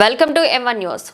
Welcome to M news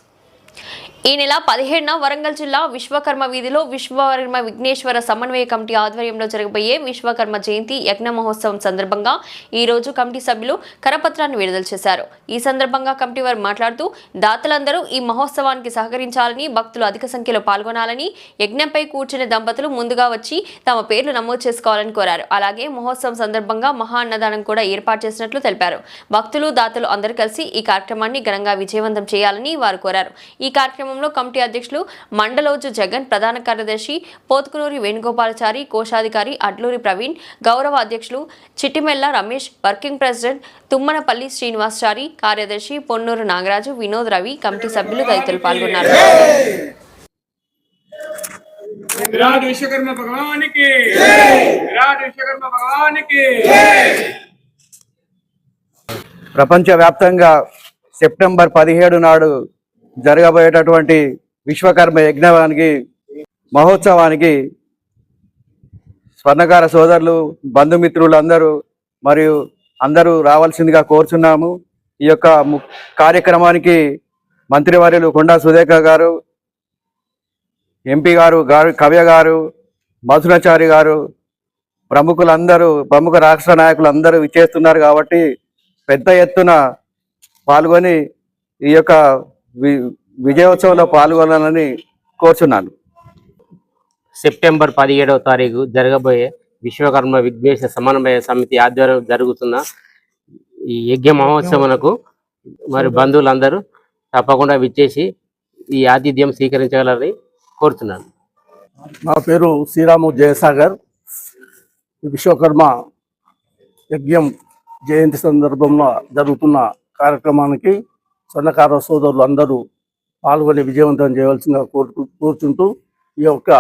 ఈ నెల పదిహేడున వరంగల్ జిల్లా విశ్వకర్మ వీధిలో విశ్వకర్మ విఘ్నేశ్వర సమన్వయ కమిటీ ఆధ్వర్యంలో జరగబోయే విశ్వకర్మ జయంతి యజ్ఞ మహోత్సవం సందర్భంగా ఈ రోజు కమిటీ సభ్యులు కరపత్రాన్ని విడుదల చేశారు. ఈ సందర్భంగా కమిటీ వారు మాట్లాడుతూ దాతలందరూ ఈ మహోత్సవానికి సహకరించాలని భక్తులు అధిక సంఖ్యలో పాల్గొనాలని యజ్ఞంపై కూర్చునే దంపతులు ముందుగా వచ్చి తమ పేర్లు నమోదు చేసుకోవాలని కోరారు. అలాగే మహోత్సవం సందర్భంగా మహా అన్నదానం కూడా ఏర్పాటు చేసినట్లు తెలిపారు. భక్తులు దాతలు అందరూ కలిసి ఈ కార్యక్రమాన్ని ఘనంగా విజయవంతం చేయాలని వారు కోరారు. ఈ కార్యక్రమం కార్యక్రమంలో కమిటీ అధ్యక్షులు మండలోజు జగన్ ప్రధాన కార్యదర్శి పోతుకునూరి వేణుగోపాలచారి కోశాధికారి అడ్లూరి ప్రవీణ్ గౌరవ అధ్యక్షులు చిట్టిమెల్ల రమేష్ వర్కింగ్ ప్రెసిడెంట్ తుమ్మనపల్లి శ్రీనివాసచారి కార్యదర్శి పొన్నూరు నాగరాజు వినోద్ రవి కమిటీ సభ్యులు తదితరులు పాల్గొన్నారు. విరాట్ విశ్వకర్మ భగవానికి విరాట్ విశ్వకర్మ భగవానికి. ప్రపంచవ్యాప్తంగా సెప్టెంబర్ పదిహేడు నాడు జరగబోయేటటువంటి విశ్వకర్మ యజ్ఞానికి మహోత్సవానికి స్వర్ణకార సోదరులు బంధుమిత్రులు అందరూ మరియు అందరూ రావాల్సిందిగా కోరుచున్నాము. ఈ యొక్క కార్యక్రమానికి మంత్రివర్యులు కొండా సురేఖ గారు ఎంపీ గారు గారు కవ్య గారు మధురాచారి గారు ప్రముఖులందరూ ప్రముఖ రాష్ట్ర నాయకులు అందరూ విచ్చేస్తున్నారు కాబట్టి పెద్ద ఎత్తున పాల్గొని ఈ యొక్క విజయోత్సవంలో పాల్గొనాలని కోరుచున్నాను. సెప్టెంబర్ పదిహేడవ తారీఖు జరగబోయే విశ్వకర్మ విఘ్నేశ సమన్వయ సమితి ఆధ్వర్యం జరుగుతున్న ఈ యజ్ఞ మహోత్సవమునకు మరి బంధువులందరూ తప్పకుండా విచ్చేసి ఈ ఆతిథ్యం స్వీకరించగలరని కోరుతున్నాను నా పేరు శ్రీరాము జయసాగర్. విశ్వకర్మ యజ్ఞం జయంతి సందర్భంలో జరుగుతున్న కార్యక్రమానికి స్వర్ణకార సోదరులు అందరూ పాల్గొని విజయవంతం చేయవలసిందిగా కోరుతూ కోరుచుంటూ ఈ యొక్క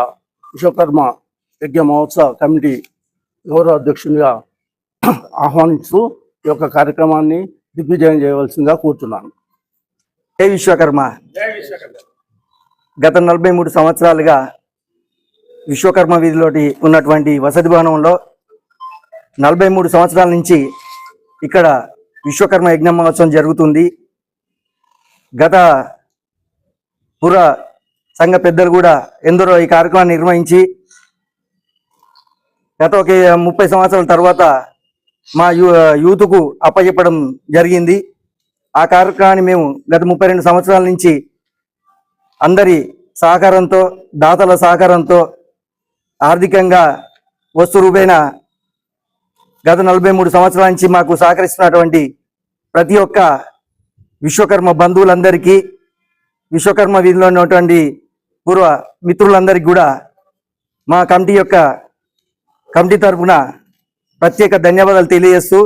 విశ్వకర్మ యజ్ఞ మహోత్సవ కమిటీ గౌరవ అధ్యక్షునిగా ఆహ్వానిస్తూ ఈ యొక్క కార్యక్రమాన్ని దిగ్విజయం చేయవలసిందిగా కోరుతున్నాను ఏ విశ్వకర్మ. జై విశ్వకర్మ. గత నలభై మూడు సంవత్సరాలుగా విశ్వకర్మ వీధిలోటి ఉన్నటువంటి వసతి భవనంలో నలభై మూడు సంవత్సరాల నుంచి ఇక్కడ విశ్వకర్మ యజ్ఞ మహోత్సవం జరుగుతుంది. గత పుర సంఘ పెద్దలు కూడా ఎందరో ఈ కార్యక్రమాన్ని నిర్వహించి గత ఒక ముప్పై సంవత్సరాల తర్వాత మా యూ యూత్కు అప్పచెప్పడం జరిగింది. ఆ కార్యక్రమాన్ని మేము గత ముప్పై రెండు సంవత్సరాల నుంచి అందరి సహకారంతో దాతల సహకారంతో ఆర్థికంగా వస్తు రూపేణ గత నలభై మూడు సంవత్సరాల నుంచి మాకు సహకరిస్తున్నటువంటి ప్రతి ఒక్క విశ్వకర్మ బంధువులందరికీ విశ్వకర్మ వీధిలో ఉన్నటువంటి పూర్వ మిత్రులందరికీ కూడా మా కమిటీ యొక్క కమిటీ తరఫున ప్రత్యేక ధన్యవాదాలు తెలియజేస్తూ